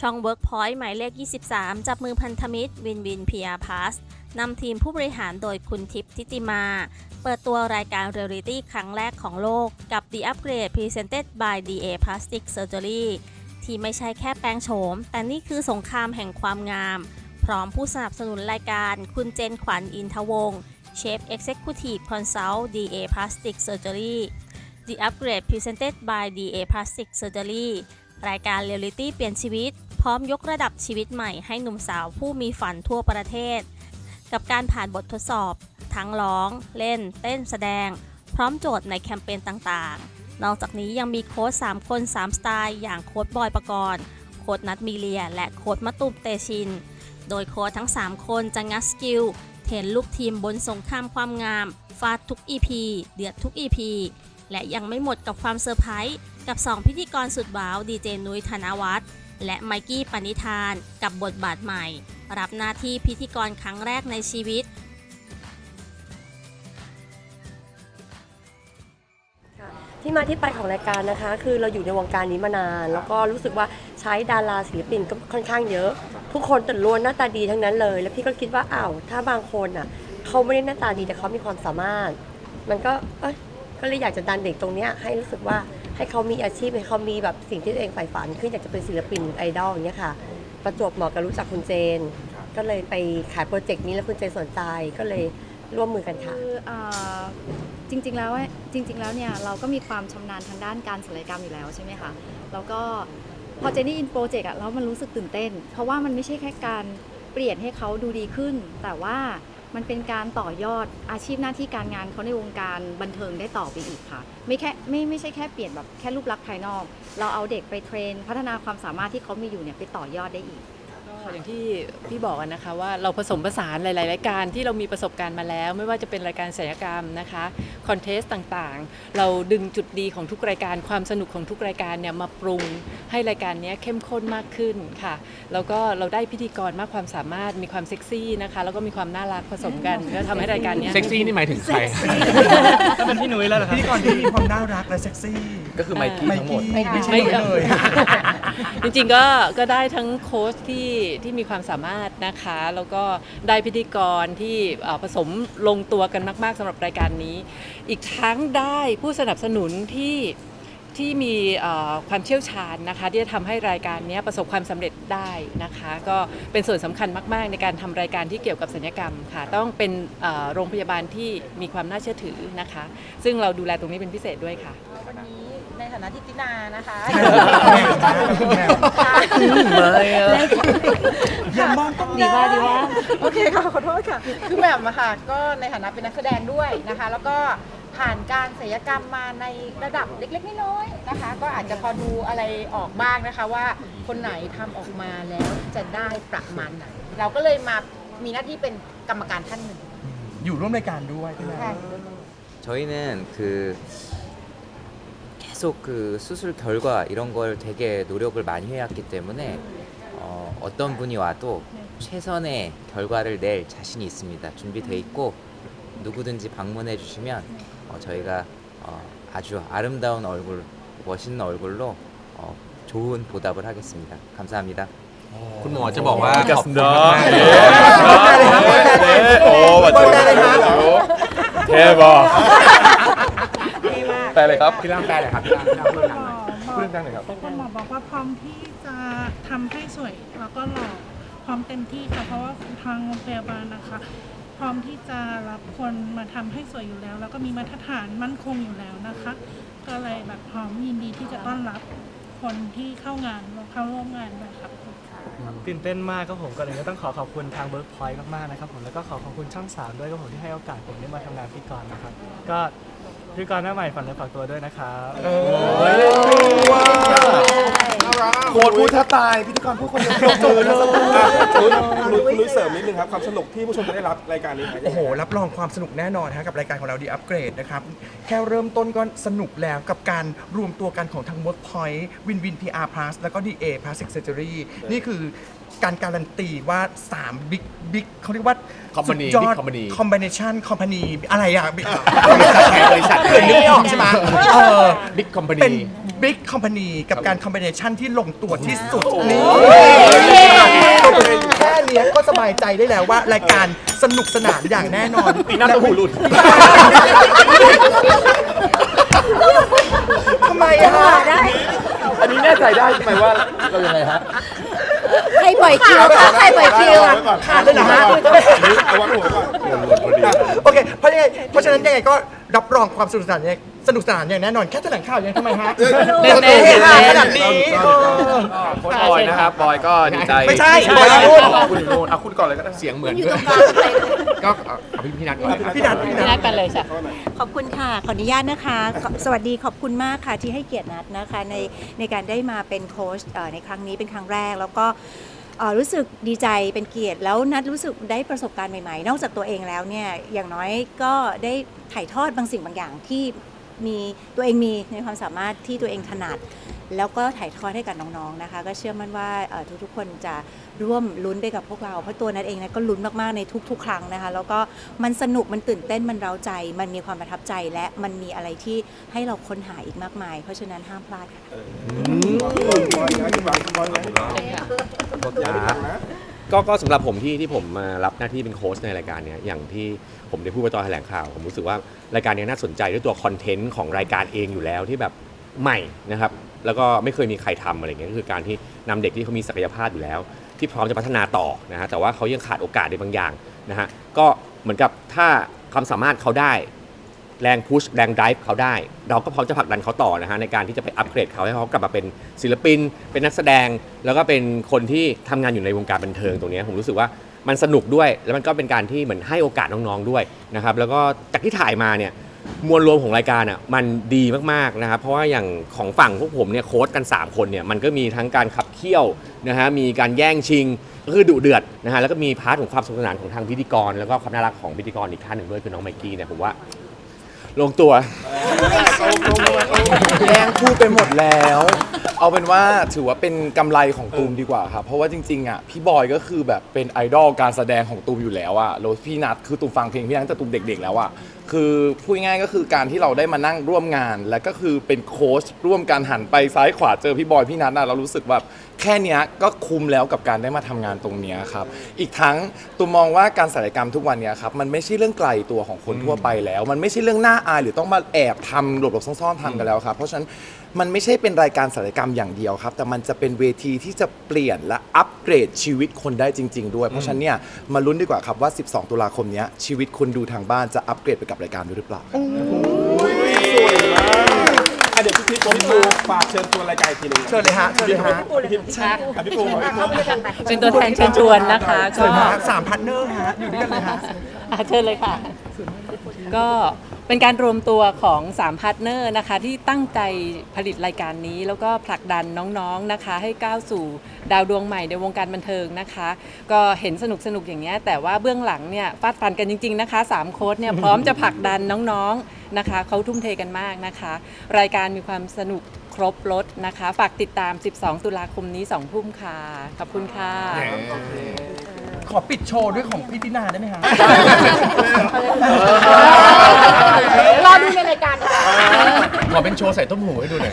ช่อง Workpoint หมายเลข 23 จับมือพันธมิตรวินวิน PR Pass นำทีมผู้บริหารโดยคุณทิพย์ทิติมา เปิดตัวรายการเรียลลิตี้ครั้งแรกของโลกกับ The Upgrade Presented by DA Plastic Surgery ที่ไม่ใช่แค่แปลงโฉม แต่นี่คือสงครามแห่งความงาม พร้อมผู้สนับสนุนรายการคุณเจนขวัญอินทวงศ์เชฟ Executive Consult DA Plastic Surgery The Upgrade Presented by DA Plastic Surgery รายการเรียลลิตี้เปลี่ยนชีวิต พร้อมยกระดับชีวิตใหม่ให้หนุ่มสาวผู้มีฝันทั่วประเทศ กับการผ่านบททดสอบ ทั้งร้อง เล่น เต้นแสดง พร้อมโจทย์ในแคมเปญต่างๆ นอกจากนี้ยังมีโค้ช3คน 3 สไตล์ อย่างโค้ชบอยประกรณ์โค้ชนัทมีเลีย และโค้ชมะตุมเตชิน โดยโค้ชทั้ง 3 คนจะงัดสกิลเทรนลูกทีมบนสงครามความงามฟาดทุก EP เดือดทุก EP และยังไม่หมดกับความเซอร์ไพรส์กับ 2 พิธีกรสุดว้าวดีเจนุ้ยธนวัฒน์ และไมกี้ปณิธานกับบทบาทใหม่ รับหน้าที่พิธีกรครั้งแรกในชีวิตที่มาที่ไปของรายการนะคะ คือเราอยู่ในวงการนี้มานาน แล้วก็รู้สึกว่าใช้ดาราศิลปินก็ค่อนข้างเยอะ ทุกคนแต่ล้วนหน้าตาดีทั้งนั้นเลย แล้วพี่ก็คิดว่าอ้าวถ้าบางคนอะเขาไม่ได้หน้าตาดีแต่เขามีความสามารถ มันก็เอ้ยก็เลยอยากจะดันเด็กตรงเนี้ยให้รู้สึกว่า ให้เขามีอาชีพให้เขามีแบบสิ่งที่ตัวเองใฝ่ฝันขึ้นอยากจะเป็นศิลปินไอดอลอย่างเงี้ยค่ะ ประจวบเหมาะกับรู้จักคุณเจน ก็เลยไปขายโปรเจกต์นี้แล้วคุณเจนสนใจก็เลยร่วมมือกันค่ะ คืออ่าจริงๆแล้วจริง ๆ แล้วเนี่ยเราก็มีความชำนาญทางด้านการศัลยกรรมอยู่แล้วใช่ไหมคะแล้วก็พอเจนี่อินโปรเจกต์อะแล้วมันรู้สึกตื่นเต้น เพราะว่ามันไม่ใช่แค่การเปลี่ยนให้เขาดูดีขึ้น แต่ว่า มันเป็นการต่อยอดอาชีพหน้าที่การงานเขาในวงการบันเทิงได้ต่อไปอีกค่ะ ไม่แค่ไม่ไม่ใช่แค่เปลี่ยนแบบแค่รูปลักษณ์ภายนอก เราเอาเด็กไปเทรน พัฒนาความสามารถที่เขามีอยู่เนี่ยไปต่อยอดได้อีก อย่างที่พี่บอกอะนะคะว่าเราผสมผสานหลาย ๆ รายการที่เรามีประสบการณ์มาแล้ว ไม่ว่าจะเป็นรายการศิลปกรรมนะคะคอนเทสต์ต่างๆ เราดึงจุดดีของทุกรายการความสนุกของทุกรายการเนี่ยมาปรุงให้รายการเนี้ยเข้มข้นมากขึ้นค่ะ แล้วก็เราได้พิธีกรมากความสามารถมีความเซ็กซี่นะคะแล้วก็มีความน่ารักผสมกันก็ทำให้รายการเนี้ยเซ็กซี่นี่หมายถึงใครถ้าเป็นพี่หนุ่ยแล้วเหรอครับพิธีกรที่มีความน่ารักและเซ็กซี่ ก็คือไมค์กี้ไมทั้งหมดกี้ไม่ใช่ไม่หนุ่ยเลย จริงๆก็ก็ได้ทั้งโค้ชที่ที่มีความสามารถนะคะ แล้วก็ได้พิธีกรที่เอ่อผสมลงตัวกันมาก ๆสำหรับรายการนี้ อีกทั้งได้ผู้สนับสนุนที่ที่มีเอ่อความเชี่ยวชาญนะคะ ที่จะทำให้รายการนี้ประสบความสำเร็จได้นะคะ ก็เป็นส่วนสำคัญมาก ๆ ในการทำรายการที่เกี่ยวกับศัลยกรรมค่ะ ต้องเป็นเอ่อโรงพยาบาลที่มีความน่าเชื่อถือนะคะ ซึ่งเราดูแลตรงนี้เป็นพิเศษด้วยค่ะวันนี้ในฐานะที่ตินานะคะ แมว อย่ามองต้อง ดีว่าดีว่า โอเคค่ะ ขอโทษค่ะ คือแหม่มอะค่ะ ก็ในฐานะเป็นนักแสดงด้วยนะคะ แล้วก็ผ่านการศัลยกรรมมาในระดับเล็กๆน้อยๆนะคะ ก็อาจจะพอดูอะไรออกบ้างนะคะว่าคนไหนทำออกมาแล้วจะได้ประมาณไหน เราก็เลยมามีหน้าที่เป็นกรรมการท่านหนึ่ง อยู่ร่วมรายการด้วยใช่ไหม ค่ะ 저희는 그 계속 그 수술 결과 이런 걸 되게 노력을 많이 해왔기 때문에 어, 어떤 분이 와도 최선의 결과를 낼 자신이 있습니다. 준비돼 있고 누구든지 방문해 주시면 어, 저희가 어, 아주 아름다운 얼굴, 멋있는 얼굴로 어, 좋은 보답을 하겠습니다. 감사합니다. คุณหมอจะบอกว่าขอบคุณ เนอะ มากๆ เย้โอ้บัดเจ็บเทบอ แต่เลยครับ พี่ร่างแปลเลยครับพี่ร่างพี่ร่างพูดหนังหน่อยพูดดังหน่อยครับ คุณหมอบอกว่าพร้อมที่จะทำให้สวยแล้วก็หล่อพร้อมเต็มที่ค่ะ เพราะว่าทางโรงพยาบาลนะคะ พร้อมที่จะรับคนมาทำให้สวยอยู่แล้ว แล้วก็มีมาตรฐานมั่นคงอยู่แล้วนะคะ ก็เลยแบบพร้อมยินดีที่จะต้อนรับคนที่เข้างานเข้าร่วมงานด้วยค่ะตื่นเต้นมากครับผมก่อนอื่นก็ต้องขอขอบคุณทาง Workpoint มากๆนะครับผมแล้วก็ขอขอบคุณช่อง 3 ด้วยครับผมที่ให้โอกาสผมได้มาทำงานพธี่กรนะครับ ก็ พธี่กรหน้าใหม่ฝันและฝากตัวด้วยนะครับโคตรพูดถ้าตายพิธีกรพูดคนเดียวจบเลยคุณคุณนุ้ยเสริมนิดนึงครับความสนุกที่ผู้ชมจะได้รับรายการนี้ครับ โอ้โห รับรองความสนุกแน่นอนฮะกับรายการของเราดีอัปเกรดนะครับ แค่เริ่มต้นก็สนุกแล้วกับการรวมตัวกันของทั้ง Workpoint Win Win PR Plus แล้วก็ DA Plastic Surgery นี่คือ การการันตีว่า3บิ๊กบิ๊กเขาเรียกว่า Company สุดยอด Big Company คอมบิเนชันคอมพานีอะไรอะ Big บริษัทเห็นนึกไม่ออกใช่ไหมเออ บิ๊กคอมพาเป็นนีบิ๊กคอมพานีกับการคอมบิเนชันที่ลงตัวที่สุดนี่แค่เนี้ยก็สบายใจได้แล้วว่ารายการสนุกสนานอย่างแน่นอนปีหน้าต้องหูหลุด ทำไมอะฮะอันนี้แน่ใจได้ใช่ไหมว่าเรายังไงฮะ ใครปล่อยคิวคะใครปล่อยคิวขาดเลยเหรอฮะ เอาไว้หัวก่อนโอเคเพราะยังไงเพราะฉะนั้นยังไงก็รับรองความสนุกสนานอย่างสนุกสนานอย่างแน่นอนแค่แถลงข่าวยังทำไมฮะเล่นๆเฮฮาเล่นๆขนาดนี้เออ โค้ชบอยนะครับบอยก็ดีใจไม่ใช่บอยไม่ใช่พูด คุณโน่นเอาคุณก่อนเลยก็ได้ เสียงเหมือนด้วยก็เอาเอาพี่พี่นัทก่อนเลยครับ พี่นัทพี่พี่นันัทดกันเลยจ้ะ ขอบคุณค่ะ ขออนุญาตนะคะขอสวัสดีขอบคุณมากค่ะที่ให้เกียรตินัดนะคะในในการได้มาเป็นโค้ชเอ่อในครั้งนี้เป็นครั้งแรก แล้วก็เอ่อรู้สึกดีใจเป็นเกียรติ แล้วนัดรู้สึกได้ประสบการณ์ใหม่ๆ นอกจากตัวเองแล้วเนี่ยอย่างน้อยก็ได้ถ่ายทอดบางสิ่งบางอย่างที่ มีตัวเองมีในความสามารถที่ตัวเองถนัด แล้วก็ถ่ายทอดให้กับน้องๆนะคะ ก็เชื่อมั่นว่าเอ่อทุกๆคนจะร่วมลุ้นไปกับพวกเรา เพราะตัวนัดเองนะก็ลุ้นมากๆในทุก ๆ ครั้งนะคะ แล้วก็มันสนุกมันตื่นเต้นมันเร้าใจ มันมีความประทับใจและมันมีอะไรที่ให้เราค้นหาอีกมากมาย เพราะฉะนั้นห้ามพลาดค่ะ บอยนะคุณบอยคุณบอยนะก็ ก็สำหรับผมที่ที่ผมมารับหน้าที่เป็นโค้ชในรายการเนี้ยอย่างที่ผมได้พูดไปตอนแถลงข่าว ผมรู้สึกว่ารายการเนี้ยน่าสนใจด้วยตัวคอนเทนต์ของรายการเองอยู่แล้วที่แบบใหม่นะครับแล้วก็ไม่เคยมีใครทำอะไรเงี้ยก็คือการที่นำเด็กที่เขามีศักยภาพอยู่แล้ว ที่พร้อมจะพัฒนาต่อนะฮะแต่ว่าเขายังขาดโอกาสในบางอย่างนะฮะก็เหมือนกับถ้าความสามารถเขาได้ แรงพุชแรงไดฟ์เขาได้ เราก็พร้อมจะผลักดันเขาต่อนะฮะในการที่จะไปอัปเกรดเขาให้เขากลับมาเป็นศิลปิน เป็นนักแสดง แล้วก็เป็นคนที่ทำงานอยู่ในวงการบันเทิงตรงนี้ผมรู้สึกว่ามันสนุกด้วย แล้วมันก็เป็นการที่เหมือนให้โอกาสน้องๆด้วยนะครับแล้วก็จากที่ถ่ายมาเนี่ยมวลรวมของรายการอะมันดีมากๆนะครับเพราะว่าอย่างของฝั่งพวกผมเนี่ยโค้ชกัน 3 คนเนี่ยมันก็มีทั้งการขับเคี่ยวนะฮะมีการแย่งชิงก็คือดุเดือดนะฮะแล้วก็มีพาร์ทของความสนุกสนานของทางพิธีกร แล้วก็ความน่ารักของพิธีกรอีกท่านหนึ่งด้วยคือน้องไมกี้เนี่ยผมว่า ลงตัวแย่งพูดไปหมดแล้ว เอาเป็นว่าถือว่าเป็นกำไรของตูมดีกว่าครับ เพราะว่าจริงๆอะพี่บอยก็คือแบบเป็นไอดอลการแสดงของตูมอยู่แล้วอะแล้วพี่นัทคือตูมฟังเพลงพี่นัทตั้งแต่ตูมเด็กๆแล้วอะคือพูดง่ายๆก็คือการที่เราได้มานั่งร่วมงาน และก็คือเป็นโค้ชร่วมกันหันไปซ้ายขวาเจอพี่บอยพี่นัทอะเรารู้สึกแบบ แค่เนี้ยก็คุ้มแล้วกับการได้มาทำงานตรงเนี้ยครับ อีกทั้งตูมมองว่าการศัลยกรรมทุกวันเนี้ยครับมันไม่ใช่เรื่องไกลตัวของคนทั่วไปแล้ว มันไม่ใช่เรื่องน่าอายหรือต้องมาแอบทำหลบๆซ่อนๆทำกันแล้วครับ เพราะฉะนั้นมันไม่ใช่เป็นรายการศัลยกรรมอย่างเดียวครับ แต่มันจะเป็นเวทีที่จะเปลี่ยนและอัปเกรดชีวิตคนได้จริง ๆ ด้วย เพราะฉะนั้นเนี่ยมาลุ้นดีกว่าครับว่า 12 ตุลาคมเนี้ยชีวิตคนดูทางบ้านจะอัปเกรดไปกับรายการด้วยหรือเปล่าอะ เดี๋ยวพี่ทิพย์พี่ปูฝากเชิญชวนรายการอีกทีหนึงเชิญเลยฮะเชิญเลยฮะพี่ทิพย์อะพี่ปูพี่ปูเป็นตัวแทนเชิญชวนนะคะเชิก็ญฮะสามพันเนอร์ฮะอยู่ด้วยกันเลยฮะ อะเชิญเลยค่ะ ก็ เป็นการรวมตัวของ3พาร์ทเนอร์นะคะที่ตั้งใจผลิตรายการนี้ แล้วก็ผลักดันน้องๆนะคะ ให้ก้าวสู่ดาวดวงใหม่ในวงการบันเทิงนะคะ ก็เห็นสนุกสนุกๆอย่างเงี้ยแต่ว่าเบื้องหลังเนี่ยฟาดฟันกันจริง ๆนะคะสามโค้ดเนี่ยพร้อมจะผลักดันน้องๆนะคะเขาทุ่มเทกันมากนะคะ รายการมีความสนุกครบรถนะคะ ฝากติดตาม 12 ตุลาคมนี้2ทุ่มค่ะขอบคุณค่ะ ขอปิดโชว์ด้วยของพี่ตินาได้ไหมฮะ รอดูในรายการค่ะ ขอเป็นโชว์ใส่ต้มหูให้ดูหน่อย